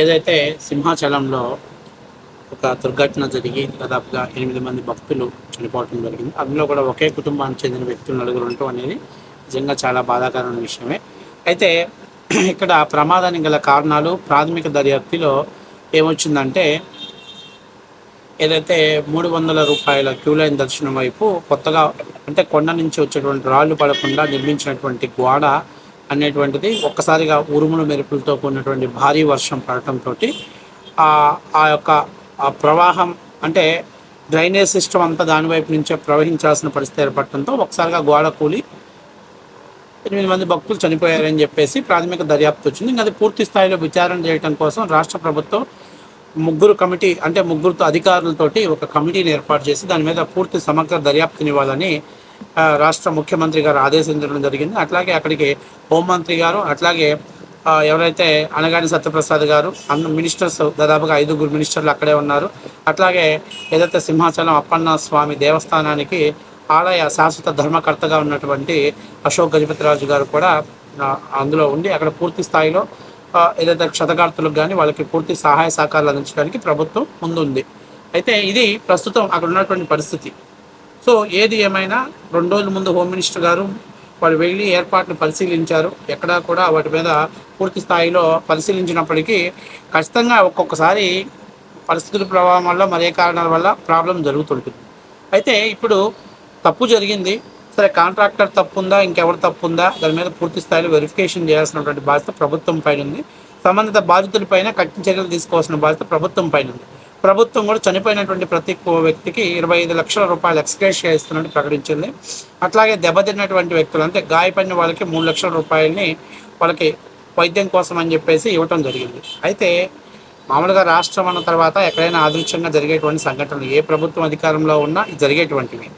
ఏదైతే సింహాచలంలో ఒక దుర్ఘటన జరిగి దాదాపుగా ఎనిమిది మంది భక్తులు చనిపోవడం జరిగింది. అందులో కూడా ఒకే కుటుంబానికి చెందిన వ్యక్తులు నలుగురు ఉండటం అనేది నిజంగా చాలా బాధాకరమైన విషయమే. అయితే ఇక్కడ ప్రమాదానికి గల కారణాలు ప్రాథమిక దర్యాప్తులో ఏమొచ్చిందంటే ఏదైతే మూడు వందల రూపాయల క్యూ లైన్ దర్శనం వైపు కొత్తగా అంటే కొండ నుంచి వచ్చేటువంటి రాళ్ళు పడకుండా నిర్మించినటువంటి గోడ అనేటువంటిది ఒక్కసారిగా ఉరుముల మెరుపులతో కూడినటువంటి భారీ వర్షం పడటంతో ఆ యొక్క ఆ ప్రవాహం అంటే డ్రైనేజ్ సిస్టమ్ అంతా దాని వైపు నుంచే ప్రవహించాల్సిన పరిస్థితి ఏర్పడటంతో ఒకసారిగా గోడ కూలి ఎనిమిది మంది భక్తులు చనిపోయారని చెప్పేసి ప్రాథమిక దర్యాప్తు వచ్చింది. ఇంకా అది పూర్తి స్థాయిలో విచారణ చేయడం కోసం రాష్ట్ర ప్రభుత్వం ముగ్గురు కమిటీ అంటే ముగ్గురుతో అధికారులతోటి ఒక కమిటీని ఏర్పాటు చేసి దాని మీద పూర్తి సమగ్ర దర్యాప్తునివ్వాలని రాష్ట్ర ముఖ్యమంత్రి గారు ఆదేశించడం జరిగింది. అట్లాగే అక్కడికి హోంమంత్రి గారు అట్లాగే ఎవరైతే అనగాని సత్యప్రసాద్ గారు అన్న మినిస్టర్స్ దాదాపుగా ఐదుగురు మినిస్టర్లు అక్కడే ఉన్నారు. అట్లాగే ఏదైతే సింహాచలం అప్పన్న స్వామి దేవస్థానానికి ఆలయ శాశ్వత ధర్మకర్తగా ఉన్నటువంటి అశోక్ గజపతిరాజు గారు కూడా అందులో ఉండి అక్కడ పూర్తి స్థాయిలో ఏదైతే క్షతగార్తులకు కానీ వాళ్ళకి పూర్తి సహాయ సహకారాలు అందించడానికి ప్రభుత్వం ముందుంది. అయితే ఇది ప్రస్తుతం అక్కడ ఉన్నటువంటి పరిస్థితి. సో ఏది ఏమైనా రెండు రోజుల ముందు హోమ్ మినిస్టర్ గారు వాళ్ళు వెళ్ళి ఏర్పాట్లు పరిశీలించారు. ఎక్కడా కూడా వాటి మీద పూర్తి స్థాయిలో పరిశీలించినప్పటికీ ఖచ్చితంగా ఒక్కొక్కసారి పరిస్థితుల ప్రభావం వల్ల మరే కారణాల వల్ల ప్రాబ్లం జరుగుతుంటుంది. అయితే ఇప్పుడు తప్పు జరిగింది. సరే కాంట్రాక్టర్ తప్పు ఉందా ఇంకెవరు తప్పు ఉందా దాని మీద పూర్తి స్థాయిలో వెరిఫికేషన్ చేయాల్సినటువంటి బాధ్యత ప్రభుత్వం పైన ఉంది సంబంధిత బాధితుల పైన కఠిన చర్యలు తీసుకోవాల్సిన బాధ్యత ప్రభుత్వం పైన ఉంది ప్రభుత్వం కూడా చనిపోయినటువంటి ప్రతి ఒక్క వ్యక్తికి ఇరవై ఐదు లక్షల రూపాయలు ఎక్స్గ్రేషియా ఇస్తున్నట్టు ప్రకటించింది. అట్లాగే దెబ్బతిన్నటువంటి వ్యక్తులు అంటే గాయపడిన వాళ్ళకి మూడు లక్షల రూపాయలని వాళ్ళకి వైద్యం కోసం అని చెప్పేసి ఇవ్వటం జరిగింది. అయితే మామూలుగా రాష్ట్రం అన్న తర్వాత ఎక్కడైనా ఆదృశ్యంగా జరిగేటువంటి సంఘటనలు ఏ ప్రభుత్వం అధికారంలో ఉన్నా ఇది జరిగేటువంటివి.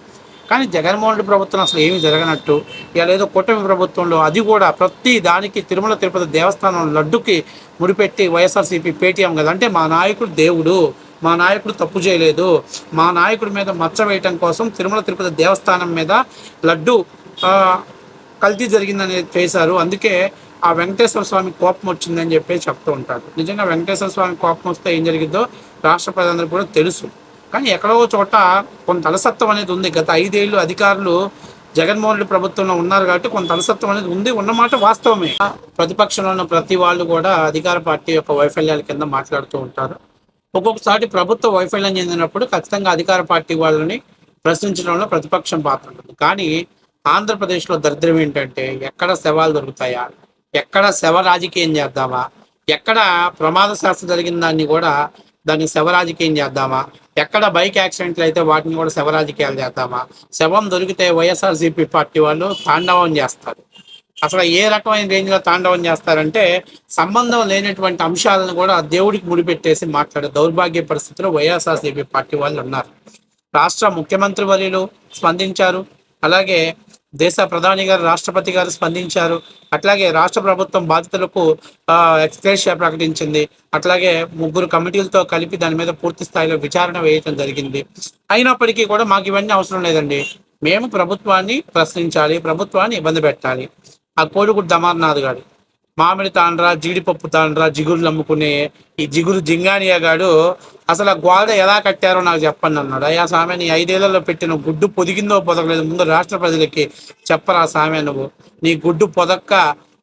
కానీ జగన్మోహన్ రెడ్డి ప్రభుత్వం అసలు ఏమీ జరగనట్టు ఇలా ఏదో కూటమి ప్రభుత్వంలో అది కూడా ప్రతి దానికి తిరుమల తిరుపతి దేవస్థానం లడ్డుకి ముడిపెట్టి వైఎస్ఆర్సీపీ పేటీఎం కదా అంటే మా నాయకుడు దేవుడు. మా నాయకుడు తప్పు చేయలేదు. మా నాయకుడి మీద మచ్చ వేయటం కోసం తిరుమల తిరుపతి దేవస్థానం మీద లడ్డు కల్తీ జరిగిందని చేశారు. అందుకే ఆ వెంకటేశ్వర స్వామి కోపం వచ్చిందని చెప్పి చెప్తూ ఉంటారు. నిజంగా వెంకటేశ్వర స్వామి కోపం వస్తే ఏం జరిగిందో రాష్ట్ర ప్రజలందరికీ కూడా తెలుసు. కానీ ఎక్కడో చోట కొంత అలసత్వం అనేది ఉంది. గత ఐదేళ్ళు అధికారులు జగన్మోహన్ రెడ్డి ప్రభుత్వంలో ఉన్నారు కాబట్టి కొంత అలసత్వం అనేది ఉంది. ఉన్నమాట వాస్తవమే. ప్రతిపక్షంలో ఉన్న ప్రతి వాళ్ళు కూడా అధికార పార్టీ యొక్క వైఫల్యాల కింద మాట్లాడుతూ ఉంటారు. ఒక్కొక్కసారి ప్రభుత్వ వైఫల్యం చెందినప్పుడు ఖచ్చితంగా అధికార పార్టీ వాళ్ళని ప్రశ్నించడంలో ప్రతిపక్షం పాత్ర ఉంటుంది. కానీ ఆంధ్రప్రదేశ్లో దరిద్రం ఏంటంటే ఎక్కడ శవాలు దొరుకుతాయా? ఎక్కడ శవ రాజకీయం చేద్దామా? ఎక్కడ ప్రమాద శాస్త్రం జరిగిన దాన్ని కూడా దాన్ని శవ రాజకీయం చేద్దామా? ఎక్కడ బైక్ యాక్సిడెంట్లు అయితే వాటిని కూడా శవ రాజకీయాలు చేద్దామా? శవం దొరికితే వైఎస్ఆర్సీపీ పార్టీ వాళ్ళు తాండవం చేస్తారు. అసలు ఏ రకమైన రేంజ్లో తాండవం చేస్తారంటే సంబంధం లేనటువంటి అంశాలను కూడా దేవుడికి ముడిపెట్టేసి మాట్లాడే దౌర్భాగ్య పరిస్థితిలో వైఎస్ఆర్సీపీ పార్టీ వాళ్ళు ఉన్నారు. రాష్ట్ర ముఖ్యమంత్రి వర్యులు స్పందించారు. అలాగే దేశ ప్రధాని గారు రాష్ట్రపతి గారు స్పందించారు. అట్లాగే రాష్ట్ర ప్రభుత్వం బాధితులకు ఎక్స్ప్రెస్ ప్రకటించింది. అట్లాగే ముగ్గురు కమిటీలతో కలిపి దాని మీద పూర్తి స్థాయిలో విచారణ వేయటం జరిగింది. అయినప్పటికీ కూడా మాకు ఇవన్నీ అవసరం లేదండి. మేము ప్రభుత్వాన్ని ప్రశ్నించాలి ప్రభుత్వాన్ని ఇబ్బంది పెట్టాలి. ఆ కోడిగుడ్డు దమార్నాథ్ గాడు. మామిడి తాండ్రా జీడిపప్పు తాండ్రా జిగురులు అమ్ముకునే ఈ జిగురు జింగానియా గాడు అసలు ఆ గోడ ఎలా కట్టారో నాకు చెప్పండి అన్నాడు. అయ్యా సామె నీ ఐదేళ్ళలో పెట్టిన గుడ్డు పొదిగిందో పొదగలేదు. ముందు రాష్ట్ర ప్రజలకి చెప్పరా సామె నువ్వు. నీ గుడ్డు పొదక్క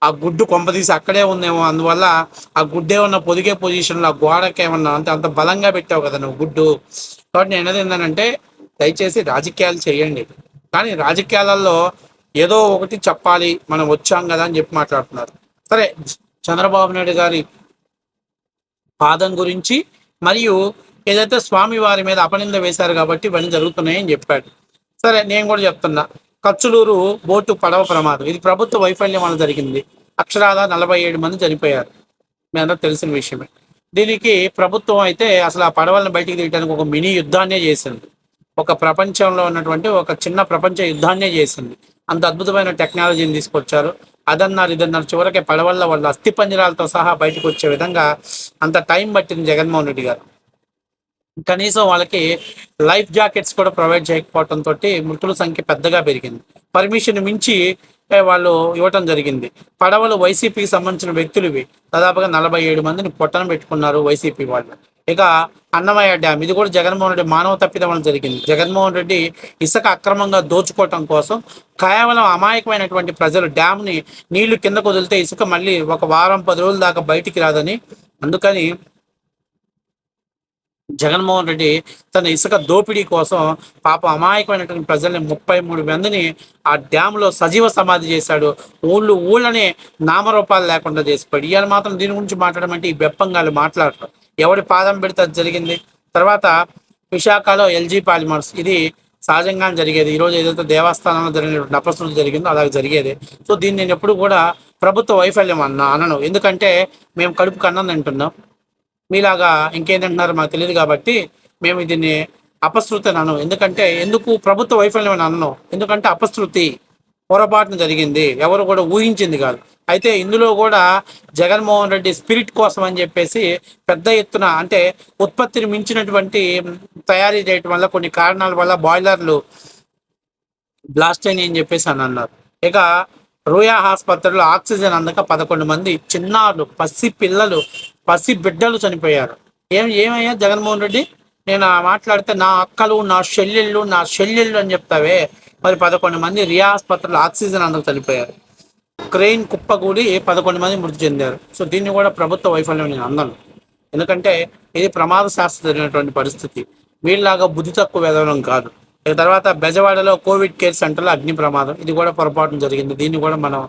ఆ గుడ్డు కొంపదీసి అక్కడే ఉందేమో. అందువల్ల ఆ గుడ్డే ఉన్న పొదిగే పొజిషన్లో ఆ గోడకి ఏమన్నా అంత అంత బలంగా పెట్టావు కదా నువ్వు గుడ్డు. కాబట్టి నేను ఏంటంటే దయచేసి రాజకీయాలు చేయండి. కానీ రాజకీయాలలో ఏదో ఒకటి చెప్పాలి మనం వచ్చాం కదా అని చెప్పి మాట్లాడుతున్నారు. సరే చంద్రబాబు నాయుడు గారి పాదం గురించి మరియు ఏదైతే స్వామి వారి మీద అపనింద వేశారు కాబట్టి ఇవన్నీ జరుగుతున్నాయని చెప్పాడు. సరే నేను కూడా చెప్తున్నా. కచ్చులూరు బోటు పడవ ప్రమాదం. ఇది ప్రభుత్వ వైఫల్యం వల్ల జరిగింది. అక్షరాల నలభై ఏడు మంది చనిపోయారు. మీ అందరూ తెలిసిన విషయమే. దీనికి ప్రభుత్వం అయితే అసలు ఆ పడవలను బయటికి తీయడానికి ఒక మినీ యుద్ధాన్నే చేసింది. ఒక ప్రపంచంలో ఉన్నటువంటి ఒక చిన్న ప్రపంచ యుద్ధాన్నే చేసింది. అంత అద్భుతమైన టెక్నాలజీని తీసుకొచ్చారు. అదన్నారు ఇదన్నారు చివరికి పడవల్ల వాళ్ళ అస్థి పంజరాలతో సహా బయటకు వచ్చే విధంగా అంత టైం పట్టింది జగన్మోహన్ రెడ్డి గారు. కనీసం వాళ్ళకి లైఫ్ జాకెట్స్ కూడా ప్రొవైడ్ చేయకపోవడం తోటి మృతుల సంఖ్య పెద్దగా పెరిగింది. పర్మిషన్ మించి వాళ్ళు ఇవ్వటం జరిగింది. పడవలు వైసీపీకి సంబంధించిన వ్యక్తులు ఇవి. దాదాపుగా నలభై ఏడు మందిని పొట్టన పెట్టుకున్నారు వైసీపీ వాళ్ళు. ఇక అన్నమయ్య డ్యామ్ ఇది కూడా జగన్మోహన్ రెడ్డి మానవ తప్పిదం వల్ల జరిగింది. జగన్మోహన్ రెడ్డి ఇసుక అక్రమంగా దోచుకోవటం కోసం కేవలం అమాయకమైనటువంటి ప్రజలు డ్యామ్ని నీళ్ళు కిందకు వదిలితే ఇసుక మళ్ళీ ఒక వారం పది రోజుల దాకా బయటికి రాదని. అందుకని జగన్మోహన్ రెడ్డి తన ఇసుక దోపిడీ కోసం పాప అమాయకమైనటువంటి ప్రజల్ని ముప్పై మూడు మందిని ఆ డ్యాంలో సజీవ సమాధి చేశాడు. ఊళ్ళు ఊళ్ళని నామరూపాలు లేకుండా చేసిపోయాడు ఇవాళ మాత్రం దీని గురించి మాట్లాడమంటే ఈ బెప్పంగాలు మాట్లాడరు. ఎవడి పాదం పెడితే అది జరిగింది. తర్వాత విశాఖలో ఎల్జీ పాలిమర్స్ ఇది సహజంగా జరిగేది. ఈరోజు ఏదైతే దేవస్థానంలో జరిగినటువంటి అపశృతి జరిగిందో అలాగే జరిగేది. సో దీన్ని నేను ఎప్పుడు కూడా ప్రభుత్వ వైఫల్యం అన్న అనను. ఎందుకంటే మేము కడుపు కన్నం తింటున్నాం. మీలాగా ఇంకేంటంటున్నారో మాకు తెలియదు కాబట్టి మేము దీన్ని అపశృతి అనను. ఎందుకంటే ఎందుకు ప్రభుత్వ వైఫల్యం అని అనను? ఎందుకంటే అపశృతి. పొరపాటున జరిగింది ఎవరు కూడా ఊహించింది కాదు. అయితే ఇందులో కూడా జగన్మోహన్ రెడ్డి స్పిరిట్ కోసం అని చెప్పేసి పెద్ద ఎత్తున అంటే ఉత్పత్తిని మించినటువంటి తయారీ చేయటం వల్ల కొన్ని కారణాల వల్ల బాయిలర్లు బ్లాస్ట్ అయినాయి అని చెప్పేసి అని అన్నారు. ఇక రూయా ఆసుపత్రిలో ఆక్సిజన్ అందక పదకొండు మంది చిన్నారులు పసి పిల్లలు పసి బిడ్డలు చనిపోయారు. ఏం ఏమయ్యా జగన్మోహన్ రెడ్డి? నేను మాట్లాడితే నా అక్కలు నా చెల్లెళ్ళు నా చెల్లెళ్ళు అని చెప్తావే. మరి పదకొండు మంది రియా ఆసుపత్రిలో ఆక్సిజన్ అందుకు చనిపోయారు. క్రెయిన్ కుప్పగూడి పదకొండు మంది మృతి చెందారు. సో దీన్ని కూడా ప్రభుత్వ వైఫల్యం నేను అందను ఎందుకంటే ఇది ప్రమాద శాస్త్ర జరిగినటువంటి పరిస్థితి. వీళ్ళలాగా బుద్ధి తక్కువ వెదవడం కాదు. ఇక తర్వాత బెజవాడలో కోవిడ్ కేర్ సెంటర్లో అగ్ని ప్రమాదం. ఇది కూడా పొరపాటు జరిగింది. దీన్ని కూడా మనం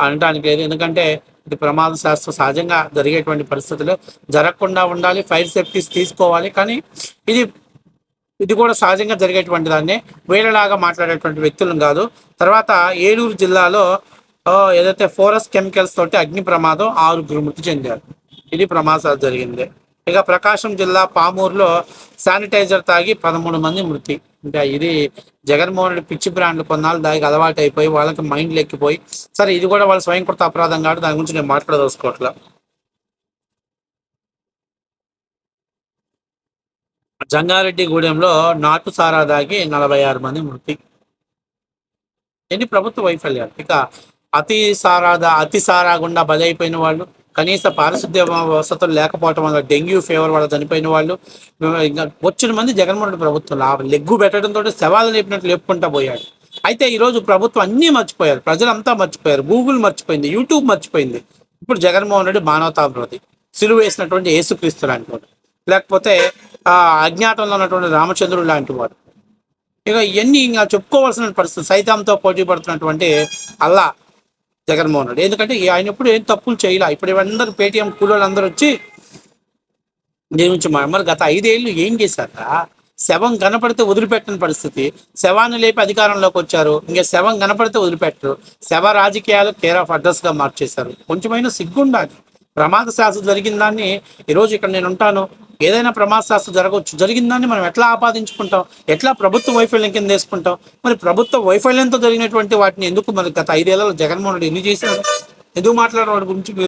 అనడానికి లేదు. ఎందుకంటే ఇది ప్రమాద శాస్త్రం సహజంగా జరిగేటువంటి పరిస్థితులు. జరగకుండా ఉండాలి. ఫైర్ సేఫ్టీస్ తీసుకోవాలి. కానీ ఇది ఇది కూడా సహజంగా జరిగేటువంటి దాన్ని వీళ్ళలాగా మాట్లాడేటువంటి వ్యక్తులను కాదు. తర్వాత ఏలూరు జిల్లాలో ఏదైతే ఫోరస్ కెమికల్స్ తోటి అగ్ని ప్రమాదం ఆరుగురు మృతి చెందారు. ఇది ప్రమాదాలు జరిగింది. ఇక ప్రకాశం జిల్లా పామూరులో శానిటైజర్ తాగి పదమూడు మంది మృతి. ఇంకా ఇది జగన్మోహన్ రెడ్డి పిచ్చి బ్రాండ్లు కొన్నాళ్ళు దానికి అలవాటు అయిపోయి వాళ్ళకి మైండ్లు ఎక్కిపోయి సరే ఇది కూడా వాళ్ళ స్వయంకృత అపరాధం కాదు దాని గురించి నేను మాట్లాడదలుసుకోవట్లేదు జంగారెడ్డిగూడెంలో నాటు సారా దాగి నలభై ఆరు మంది మృతి. ఎన్ని ప్రభుత్వ వైఫల్యాలు? ఇక అతి సారాదా అతి సారాగుండా బలైపోయిన వాళ్ళు కనీస పారిశుద్ధ్య వసతులు లేకపోవటం వల్ల డెంగ్యూ ఫీవర్ వల్ల చనిపోయిన వాళ్ళు ఇంకా వచ్చిన మంది జగన్మోహన్ రెడ్డి ప్రభుత్వం ఆ లెగ్గు పెట్టడంతో శవాలు లేపినట్టు లేపుకుంటా పోయాడు. అయితే ఈరోజు ప్రభుత్వం అన్నీ మర్చిపోయారు. ప్రజలంతా మర్చిపోయారు. గూగుల్ మర్చిపోయింది. యూట్యూబ్ మర్చిపోయింది. ఇప్పుడు జగన్మోహన్ రెడ్డి మానవతాభివృద్ధి సిలువ వేసినటువంటి యేసుక్రీస్తు లాంటి లేకపోతే అజ్ఞాతంలో ఉన్నటువంటి రామచంద్రుడు లాంటి వాడు. ఇక ఇవన్నీ ఇంకా చెప్పుకోవాల్సిన పరిస్థితి సైతంతో పోటీ పడుతున్నటువంటి అల్లా జగన్మోహన్ రెడ్డి. ఎందుకంటే ఆయన ఎప్పుడు ఏం తప్పులు చేయలే. ఇప్పుడు అందరూ పేటీఎం కూలోళ్ళు అందరూ వచ్చి దీని గురించి మరి గత ఐదేళ్ళు ఏం చేశారా? శవం కనపడితే వదిలిపెట్టని పరిస్థితి. శవాన్ని లేపి అధికారంలోకి వచ్చారు. ఇంకా శవం కనపడితే వదిలిపెట్టరు. శవ రాజకీయాలు కేర్ ఆఫ్ అడ్రస్గా మార్చేశారు. కొంచెమైనా సిగ్గుండాలి. ప్రమాద శాస్త్రం జరిగిన దాన్ని ఈరోజు ఇక్కడ నేను ఉంటాను. ఏదైనా ప్రమాదశాస్త్రం జరగవచ్చు. జరిగిన మనం ఎట్లా ఆపాదించుకుంటాం? ఎట్లా ప్రభుత్వ వైఫల్యం కింద వేసుకుంటాం? మరి ప్రభుత్వ వైఫల్యంతో జరిగినటువంటి వాటిని ఎందుకు మరి గత ఐదేళ్ళలో జగన్మోహన్ రెడ్డి ఎన్ని చేశారు? ఎందుకు మాట్లాడడం వాటి గురించి